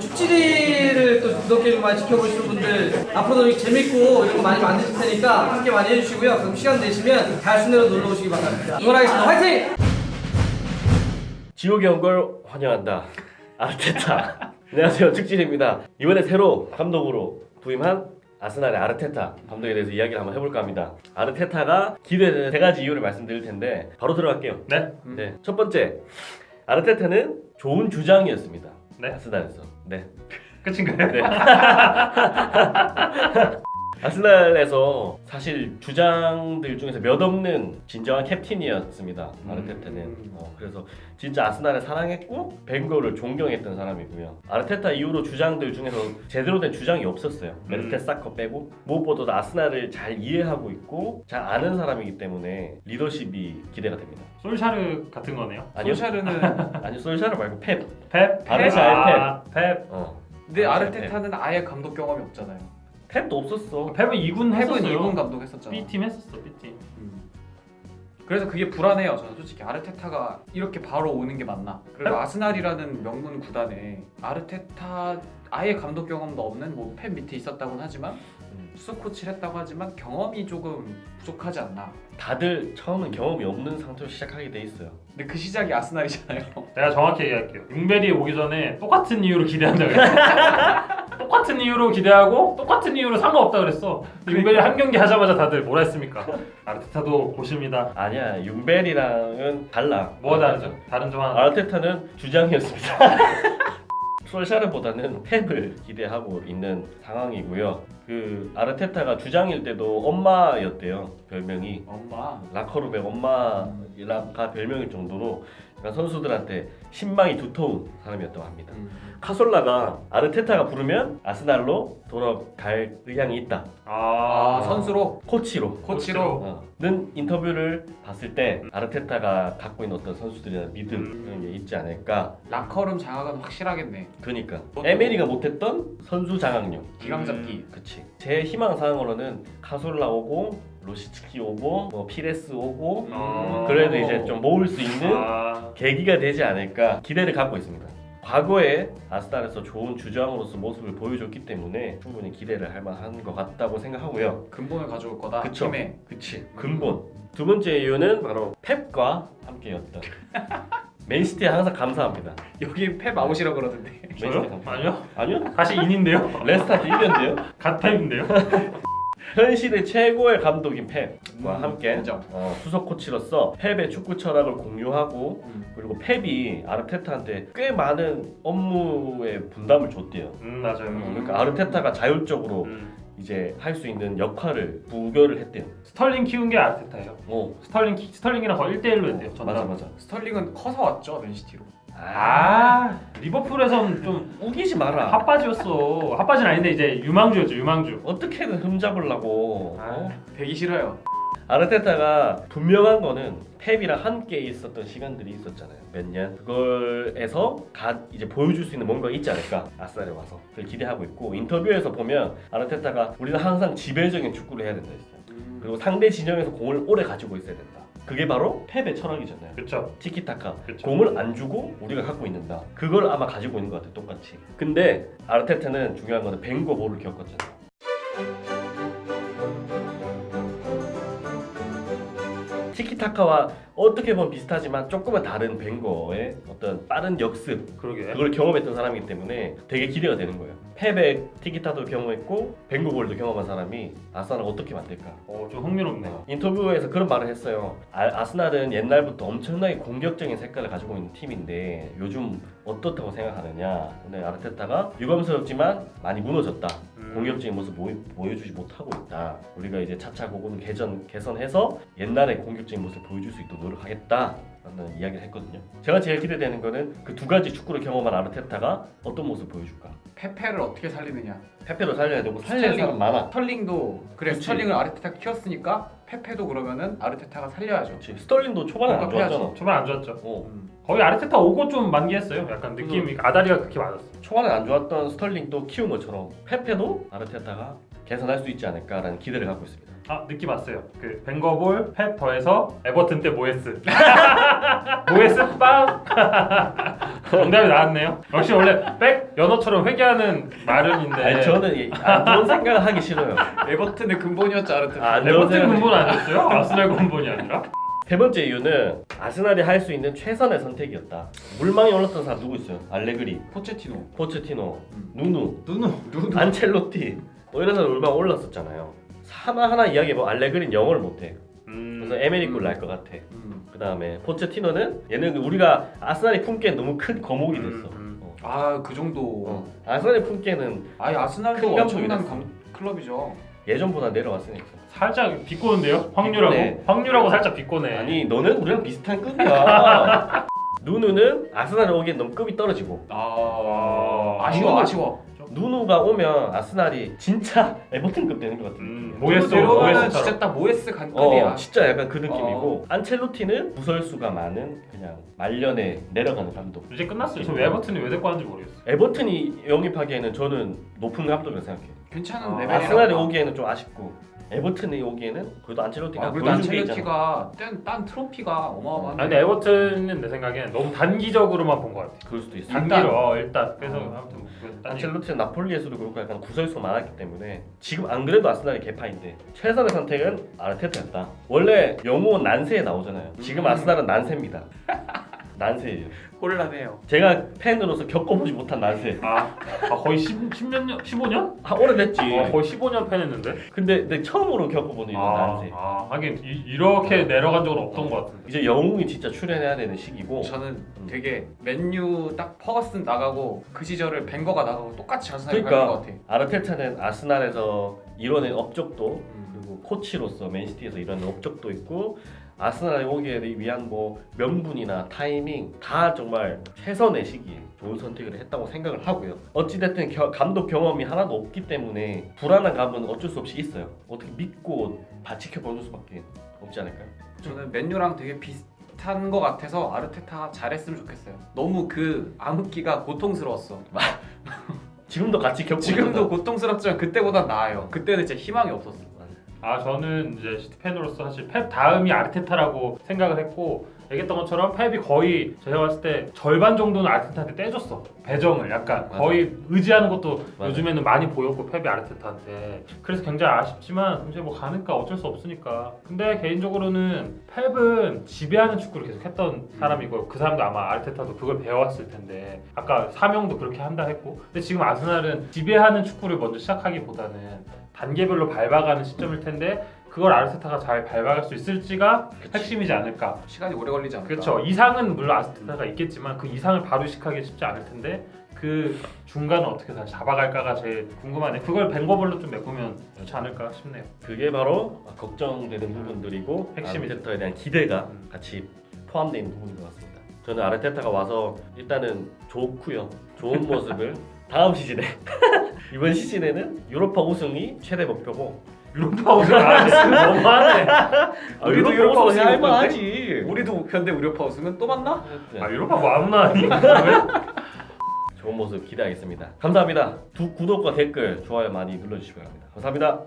축지리를 또 구독해 좀 많이 지켜보시는 분들 앞으로도 재밌고 이런 거 많이 만드실 테니까 함께 많이 해주시고요. 그럼 시간 되시면 달순으로 놀러 오시기 바랍니다. 응원하겠습니다. 화이팅! 지옥에 온걸 환영한다. 아르테타. 안녕하세요. 축질입니다. 이번에 새로 감독으로 부임한 아스날의 아르테타 감독에 대해서 이야기를 한번 해볼까 합니다. 아르테타가 기대되는 세 가지 이유를 말씀드릴 텐데 바로 들어갈게요. 네. 네. 첫 번째, 아르테타는 좋은 주장이었습니다. 네. 아스날에서. 네. 끝인가요? 네. 아스날에서 사실 주장들 중에서 몇 없는 진정한 캡틴이었습니다. 아르테타는. 음. 어, 그래서 진짜 아스날을 사랑했고 벵거를 존경했던 사람이고요. 아르테타 이후로 주장들 중에서 제대로 된 주장이 없었어요. 음. 메르테 사커 빼고 무엇보다도 아스날을 잘 이해하고 있고 잘 아는 사람이기 때문에 리더십이 기대가 됩니다. 솔샤르 같은 거네요. 아니요, 소샤르는 아니 솔샤르 말고 펩. 펩. 바르샤의 아, 펩. 어. 근데 아르테타는 아예 감독 경험이 없잖아요. 펩. 도 없었어. 펩은 2군 펩은 했었어요. 2군 감독 했었잖아. B팀 했었어. B팀. 그래서 그게 불안해요. 저는 솔직히 아르테타가 이렇게 바로 오는 게 맞나? 그리고 아스날이라는 명문 구단에 아르테타 아예 감독 경험도 없는 뭐팬 밑에 있었다고는 하지만 음. 수석 코치를 했다고 하지만 경험이 조금 부족하지 않나? 다들 처음은 경험이 없는 상태로 시작하게 돼 있어요. 근데 그 시작이 아스날이잖아요. 내가 정확히 얘기할게요. 융베리 오기 전에 똑같은 이유로 기대한다 그랬어. 똑같은 이유로 기대하고 똑같은 이유로 상관없다 그랬어. 근데 융베리 한 경기 하자마자 다들 뭐라 했습니까? 아르테타도 고십니다. 아니야 윤벨이랑은 달라. 뭐가 다르죠? 다른 점 하나. 아르테타는 주장이었습니다. 솔샤르보다는 펩을 기대하고 있는 상황이고요. 그 아르테타가 주장일 때도 엄마였대요 별명이 엄마. 라커룸의 엄마가 별명일 정도로 그러니까 선수들한테 신망이 두터운 사람이었다고 합니다. 음. 카솔라가 아르테타가 부르면 아스날로 돌아갈 의향이 있다. 아, 선수로 코치로. 코치로 어, 는 인터뷰를 봤을 때 아르테타가 갖고 있는 어떤 선수들이나 믿음 음. 그런 게 있지 않을까. 라커룸 장악은 확실하겠네. 그러니까 에메리가 못했던 선수 장악력. 기강 잡기. 음. 그치. 제 희망 사항으로는 카솔라 오고 로시츠키 오고 뭐 피레스 오고 어. 그래도 이제 좀 모을 수 있는 아, 계기가 되지 않을까 기대를 갖고 있습니다. 과거에 아스날에서 좋은 주장으로서 모습을 보여줬기 때문에 충분히 기대를 할 만한 것 같다고 생각하고요. 근본을 가져올 거다. 그쵸. 팀에. 그치. 근본. 두 번째 이유는 바로 펩과 함께였던. 맨시티에 항상 감사합니다. 여기 펩 아웃이라 그러던데. 맨시티에 저요? 감사. 아니요. 아니요? 다시 인인데요. 레스타트 1년인데요. 갓펩인데요. 현실의 최고의 감독인 펩과 음, 함께. 어, 수석 코치로서 펩의 축구 철학을 공유하고 음. 그리고 펩이 아르테타한테 꽤 많은 업무의 분담을 줬대요. 음 맞아요. 음. 그러니까 아르테타가 자율적으로 음. 이제 할 수 있는 역할을 부여를 했대요. 스털링 키운 게 아르테타예요. 어, 스털링 키- 스털링이랑 거의 1대1로 했대요. 전담. 맞아 맞아. 스털링은 커서 왔죠 맨시티로. 아 리버풀에선 좀 우기지 마라. 핫바지였어. 핫바지는 아닌데 이제 유망주였죠. 유망주. 어떻게든 흠 잡으려고. 어? 되기 싫어요. 아르테타가 분명한 거는 펩이랑 함께 있었던 시간들이 있었잖아요. 몇 년. 그걸에서 가 이제 보여줄 수 있는 뭔가 있지 않을까. 아스날에 와서. 그걸 기대하고 있고 인터뷰에서 보면 아르테타가 우리는 항상 지배적인 축구를 해야 된다 했어요. 그리고 상대 진영에서 공을 오래 가지고 있어야 된다. 그게 바로 펩의 철학이잖아요. 그렇죠. 티키타카. 그쵸. 공을 안 주고 우리가 갖고 있는다. 그걸 아마 가지고 있는 것 같아. 똑같이. 근데 아르테타는 중요한 거는 벵거 볼을 겪었잖아 티키타카와 어떻게 보면 비슷하지만 조금은 다른 벵거의 어떤 빠른 역습 그러게. 그걸 경험했던 사람이기 때문에 되게 기대가 되는 거예요. 펩의 티키타도 경험했고 벵거 볼도 경험한 사람이 아스날을 어떻게 만들까? 어, 좀 흥미롭네요. 인터뷰에서 그런 말을 했어요. 아, 스날은 옛날부터 엄청나게 공격적인 색깔을 가지고 있는 팀인데 요즘 어떻다고 생각하느냐. 근데 아르테타가 유감스럽지만 많이 무너졌다. 음. 공격적인 모습 보여, 보여주지 못하고 있다. 우리가 이제 차차 그거는 개선 개선해서 옛날의 공격적인 모습 보여줄 수 있도록 노력하겠다. 라는 이야기를 했거든요. 제가 제일 기대되는 거는 그 두 가지 축구를 경험한 아르테타가 어떤 모습 보여줄까? 페페를 어떻게 살리느냐. 페페도 살려야 되고 살릴 스텔링. 사람 많아. 스털링도 그래 그치. 스털링을 아르테타가 키웠으니까 페페도 그러면은 아르테타가 살려야죠. 그렇지. 스털링도 초반에 안. 좋았잖아. 초반 안 좋았죠. 어. 음. 거의 아르테타 오고 좀 만기했어요. 약간 느낌이 아다리가 그렇게 맞았어. 초반에 안 좋았던 스털링도 키운 것처럼 페페도 아르테타가 개선할 수 있지 않을까라는 기대를 갖고 있습니다. 아 느낌 왔어요. 그 벵거볼 펩 더해서 에버튼 때 모에스. 모에스 빵. 정답이 나왔네요. 역시 원래 백 연어처럼 회개하는 마련인데. 아니 저는 이- 아, 그런 생각을 하기 싫어요. 에버튼의 근본이었지 아르테타. 아, 에버튼 생각을- 근본 아니었어요? 아스날 근본이 아니라? 세 번째 이유는 아스날이 할 수 있는 최선의 선택이었다. 물망에 올랐던 사람 누구 있어요? 알레그리, 포체티노. 포체티노, 음. 누누, 누누. 누누. 안첼로티 뭐 이런 사람 물망 올랐었잖아요. 하나 하나 이야기해보면 알레그리는 영어를 못해. 그래서 에메리콜 음. 날것 같아. 음. 그 다음에 포체티노는 얘는 우리가 아스날이 품기엔 너무 큰 거목이 됐어. 음, 음. 어. 아 그 정도. 어. 아스날이 품기에는 아니 큰 아스날도 감독이 엄청난 됐어. 감, 클럽이죠. 예전보다 내려왔으니까. 살짝 비꼬는데요? 확률하고? 비꼬네. 확률하고 살짝 비꼬네. 아니 너는 우리랑 비슷한 급이야. 누누는 아스날에 오기엔 너무 급이 떨어지고 아 아쉬워 누누- 아쉬워. 누누가 오면 아스날이 진짜 에버튼급 되는 것 같은 음, 느낌이야. 모예스, 모예스처럼. 진짜 딱 모에스 간급이야. 어, 진짜 약간 그 느낌이고 안첼로티는 무설수가 많은 그냥 말년에 내려가는 감독. 이제 끝났어요. 저 에버튼이 왜 데리고 왔는지 모르겠어. 에버튼이 영입하기에는 저는 높은 감독이라고 생각해요. 괜찮은 아, 레벨이라. 아스날이 오기에는 좀 아쉽고 에버튼이 오기에는 그래도 안첼로티가 아, 그래도 보여준 게 있잖아. 안첼로티가 딴, 딴 트로피가 어마어마한데. 아니 근데 에버튼은 내 생각엔 너무 단기적으로만 본 것 같아. 그럴 수도 있어. 단기로 일단. 어, 일단 그래서 어. 아무튼 뭐 그건 딴 얘기. 안첼로티는 나폴리에서도 그렇고 약간 구설수가 많았기 때문에 지금 안 그래도 아스날이 개파인데 최선의 선택은 아르테타였다. 원래 영웅은 난세에 나오잖아요. 지금 음. 아스날은 난세입니다. 난세예요. 곤란해요. 제가 팬으로서 겪어보지 못한 난세. 아, 아 거의 10, 10몇 년? 15년? 아, 오래됐지. 어, 거의 15년 팬했는데. 근데 내 처음으로 겪어보는 이런 아, 난세. 아 하긴 이, 이렇게 내려간 적은 없던 것 같은데. 이제 영웅이 진짜 출연해야 되는 시기고 저는 음. 되게 맨유 딱 퍼거슨 나가고 그 시절을 벵거가 나가고 똑같이 것 그러니까 같아. 아르테타는 아스날에서 이뤄낸 업적도 음. 그리고 코치로서 맨시티에서 이런 업적도 있고 아스날에 오기에 위한 뭐 명분이나 타이밍 다 정말 최선의 시기에 좋은 선택을 했다고 생각을 하고요. 어찌됐든 겨- 감독 경험이 하나도 없기 때문에 불안한 감은 어쩔 수 없이 있어요. 어떻게 믿고 다 지켜보는 수밖에 없지 않을까요? 저는 맨유랑 되게 비슷한 것 같아서 아르테타 잘했으면 좋겠어요. 너무 그 암흑기가 고통스러웠어. 지금도 같이 겪고 지금도 있다. 고통스럽지만 그때보단 나아요. 그때는 진짜 희망이 없었어. 아 저는 이제 시티 팬으로서 사실 펩 다음이 아르테타라고 생각을 했고 얘기했던 것처럼 펩이 거의 제가 봤을 때 절반 정도는 아르테타한테 떼줬어. 배정을 약간 맞아. 거의 의지하는 것도 맞아. 요즘에는 많이 보였고 펩이 아르테타한테. 그래서 굉장히 아쉽지만 이제 뭐 가니까 어쩔 수 없으니까. 근데 개인적으로는 펩은 지배하는 축구를 계속 했던 사람이고 그 사람도 아마 아르테타도 그걸 배워왔을 텐데. 아까 사명도 그렇게 한다 했고. 근데 지금 아스날은 지배하는 축구를 먼저 시작하기보다는 단계별로 밟아가는 시점일 텐데 그걸 아르테타가 잘 밟아갈 수 있을지가 핵심이지 않을까. 시간이 오래 걸리지 않을까? 그렇죠. 이상은 물론 아르테타가 있겠지만 그 이상을 바로 시작하기 쉽지 않을 텐데 그 중간을 어떻게 잘 잡아갈까가 제일 궁금하네. 그걸 벵거블로 좀 메꾸면 좋지 않을까 싶네요. 그게 바로 걱정되는 부분들이고 핵심이죠. 아르테타에 대한 기대가 음. 같이 포함되어 있는 부분인 것 같습니다. 저는 아르테타가 와서 일단은 좋고요. 좋은 모습을 다음 시즌에 이번 시즌에는 유로파 우승이 최대 목표고 유로파 우승 아 너무하네. 아, 우리도 유로파 유로파 우승 우승 할 만하지. 우리도 현대 우려파 우승은 또 만나? 아 유로파 뭐 아무나 아니? 좋은 모습 기대하겠습니다. 감사합니다. 두 구독과 댓글, 좋아요 많이 눌러주시기 바랍니다. 감사합니다.